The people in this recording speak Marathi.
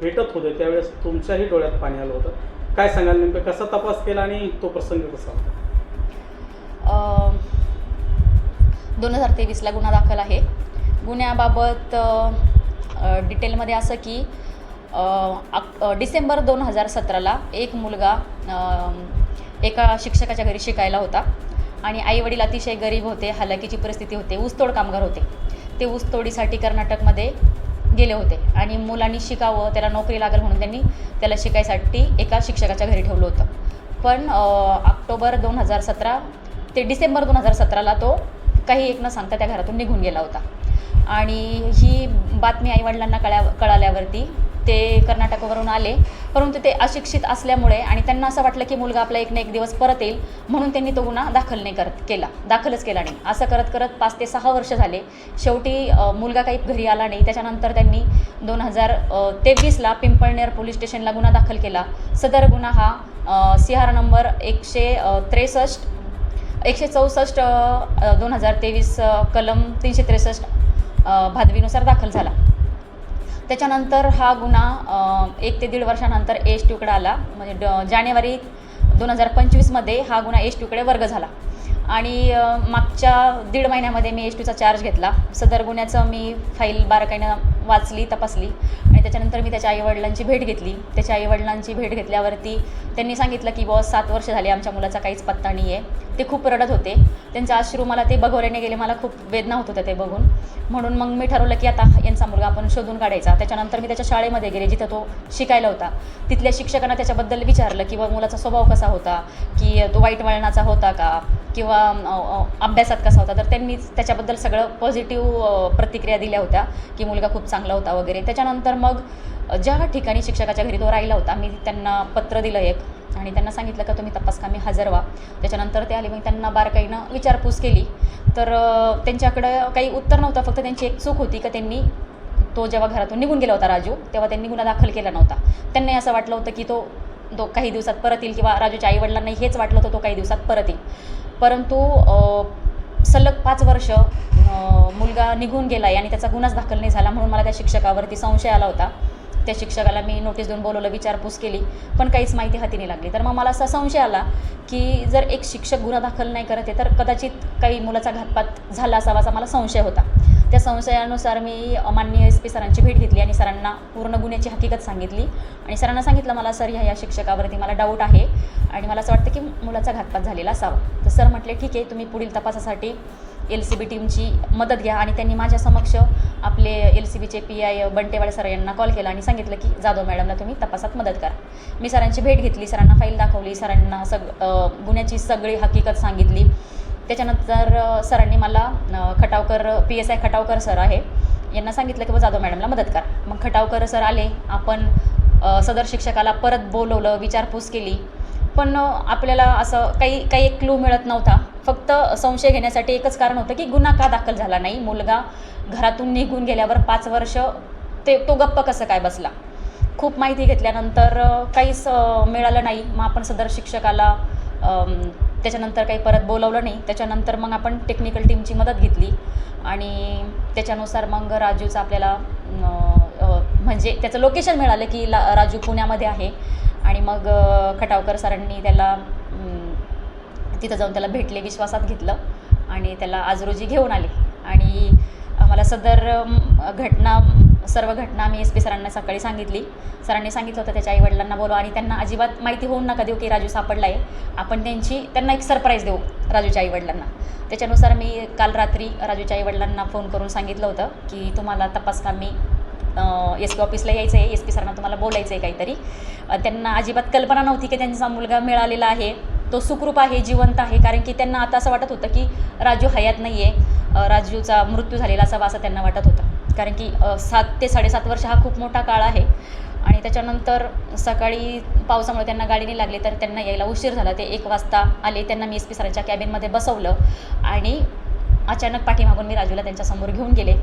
भेटत होते त्यावेळेस तुमच्याही डोळ्यात पाणी आलं होतं. काय सांगाल नेमकं? कसा तपास केला आणि तो प्रसंग कसा होता? दोन हजार तेवीसला गुन्हा दाखल आहे. गुन्ह्याबाबत डिटेलमध्ये असं की डिसेंबर दोन हजार सतराला एक मुलगा एका शिक्षकाच्या घरी शिकायला होता आणि आईवडील अतिशय गरीब होते हालाकीची परिस्थिती होते ऊसतोड कामगार होते. ते ऊसतोडीसाठी कर्नाटकमध्ये गेले होते. आणि मुलांनी शिकावं त्याला नोकरी लागेल म्हणून त्यांनी त्याला शिकायसाठी एका शिक्षकाच्या घरी ठेवलं होतं. पण ऑक्टोबर दोन हजार सतरा ते डिसेंबर दोन हजार सतराला तो काही एक न सांगता त्या घरातून निघून गेला होता. आणि ही बातमी आईवडिलांना कळ्या कळाल्यावरती ते कर्नाटकवरून आले. परंतु ते अशिक्षित असल्यामुळे आणि त्यांना असं वाटलं की मुलगा आपला एक ना एक दिवस परत येईल म्हणून त्यांनी तो गुन्हा दाखल नाही करत केला. दाखलच केला नाही. असं करत करत पाच ते सहा वर्ष झाले. शेवटी मुलगा काही घरी आला नाही. त्याच्यानंतर त्यांनी दोन हजार तेवीसला पिंपळनेर पोलीस स्टेशनला गुन्हा दाखल केला. सदर गुन्हा हा सी नंबर एकशे त्रेसष्ट एकशे चौसष्ट दोन हजार तेवीस कलम तीनशे त्रेसष्ट भादवीनुसार दाखल झाला. त्याच्यानंतर हा गुन्हा एक ते दीड वर्षानंतर एस टीकडे आला. म्हणजे ड जानेवारी दोन हजार पंचवीसमध्ये हा गुन्हा एस टीकडे वर्ग झाला. आणि मागच्या दीड महिन्यामध्ये मी एस टीचा चार्ज घेतला. सदर गुन्ह्याचं मी फाईल बारकाईनं वाचली तपासली. आणि त्याच्यानंतर मी त्याच्या आईवडिलांची भेट घेतली. त्याच्या आईवडिलांची भेट घेतल्यावरती त्यांनी सांगितलं की बॉस सात वर्ष झाले आमच्या मुलाचा काहीच पत्ता नाही आहे ते खूप रडत होते. त्यांचा आश्रू मला ते बघवल्याने गेले. मला खूप वेदना होत होत्या ते बघून. म्हणून मग मी ठरवलं की आता यांचा मुलगा आपण शोधून काढायचा. त्याच्यानंतर मी त्याच्या शाळेमध्ये गेले जिथं तो शिकायला होता. तिथल्या शिक्षकांना त्याच्याबद्दल विचारलं की बा मुलाचा स्वभाव कसा होता? की तो वाईट वळणाचा होता का? किंवा अभ्यासात कसा होता? तर त्यांनी त्याच्याबद्दल सगळं पॉझिटिव्ह प्रतिक्रिया दिल्या होत्या की मुलगा खूप चांगला होता वगैरे. त्याच्यानंतर मग ज्या ठिकाणी शिक्षकाच्या घरी तो राहिला होता मी त्यांना पत्र दिलं एक आणि त्यांना सांगितलं का तुम्ही तपासकामी हजर व्हा. त्याच्यानंतर ते आले मग त्यांना बारकाईनं विचारपूस केली. तर त्यांच्याकडं काही उत्तर नव्हतं फक्त त्यांची एक चूक होती का त्यांनी तो जेव्हा घरातून निघून गेला होता राजू तेव्हा त्यांनी गुन्हा दाखल केला नव्हता. त्यांनी असं वाटलं होतं की तो तो काही दिवसात परत येईल किंवा राजूच्या आईवडिलांनाही हेच वाटलं होतं तो काही दिवसात परत येईल परंतु सलग पाच वर्ष मुलगा निघून गेला आहे आणि त्याचा गुन्हाच दाखल नाही झाला म्हणून मला त्या शिक्षकावरती संशय आला होता. त्या शिक्षकाला मी नोटीस देऊन बोलवलं विचारपूस केली पण काहीच माहिती हाती नाही लागली. तर मग मला असा संशय आला की जर एक शिक्षक गुन्हा दाखल नाही करत आहे तर कदाचित काही मुलाचा घातपात झाला असावा असा मला संशय होता. त्या संशयानुसार मी माननीय एस पी सरांची भेट घेतली आणि सरांना पूर्ण गुन्ह्याची हकीकत सांगितली. आणि सरांना सांगितलं मला सर ह्या या शिक्षकावरती मला डाऊट आहे आणि मला असं वाटतं की मुलाचा घातपात झालेला असावा. तर सर म्हटले ठीक आहे तुम्ही पुढील तपासासाठी एल सी बी टीमची मदत घ्या आणि त्यांनी माझ्या समक्ष आपले एल सी बीचे पी आय बंटेवाडे सर यांना कॉल केला आणि सांगितलं की जाधव मॅडमला तुम्ही तपासात मदत करा. मी सरांची भेट घेतली सरांना फाईल दाखवली सरांना सग गुन्ह्याची सगळी हकीकत सांगितली. त्याच्यानंतर सरांनी मला Khatavkar P S I Khatavkar sir आहे यांना सांगितलं की बा जाधव मॅडमला मदत करा. मग खटावकर सर आले आपण सदर शिक्षकाला परत बोलवलं विचारपूस केली. पण आपल्याला असं काही काही एक क्लू मिळत नव्हता. फक्त संशय घेण्यासाठी एकच कारण होतं की गुन्हा का दाखल झाला नाही? मुलगा घरातून निघून गेल्यावर पाच वर्ष ते तो गप्प कसं काय बसला? खूप माहिती घेतल्यानंतर काहीच मिळालं नाही. मग आपण सदर शिक्षकाला त्याच्यानंतर काही परत बोलवलं नाही. त्याच्यानंतर मग आपण टेक्निकल टीमची मदत घेतली. आणि त्याच्यानुसार मग राजूचं आपल्याला म्हणजे त्याचं लोकेशन मिळालं की ला राजू पुण्यामध्ये आहे. आणि मग खटावकर सरांनी त्याला तिथं जाऊन त्याला भेटले विश्वासात घेतलं आणि त्याला आज रोजी घेऊन आले. आणि आम्हाला सदर घटना सर्व घटना मी एस पी सरांना सकाळी सांगितली. सरांनी सांगितलं होतं त्याच्या आईवडिलांना बोलवा आणि त्यांना अजिबात माहिती होऊन नका देऊ की राजू सापडला आहे आपण त्यांची त्यांना एक सरप्राईज देऊ राजूच्या आईवडिलांना. त्याच्यानुसार मी काल रात्री राजूच्या आईवडिलांना फोन करून सांगितलं होतं की तुम्हाला तपास कामी एस पी ऑफिसला यायचं आहे एस पी सरांना तुम्हाला बोलायचं आहे काहीतरी त्यांना अजिबात कल्पना नव्हती की त्यांचा मुलगा मिळालेला आहे. तो सुखरूप आहे जिवंत आहे. कारण की त्यांना आता असं वाटत होतं की राजू हयात नाही आहे राजूचा मृत्यू झालेला असावा असं त्यांना वाटत होतं. कारण की सात ते साडेसात वर्ष हा खूप मोठा काळ आहे. आणि त्याच्यानंतर सकाळी पावसामुळे त्यांना गाडी नाही लागली तर त्यांना यायला उशीर झाला. ते एक वाजता आले त्यांना मी एस पी सरांच्या कॅबिनमध्ये बसवलं. आणि अचानक पाठीमागून मी राजूला त्यांच्यासमोर घेऊन गेले.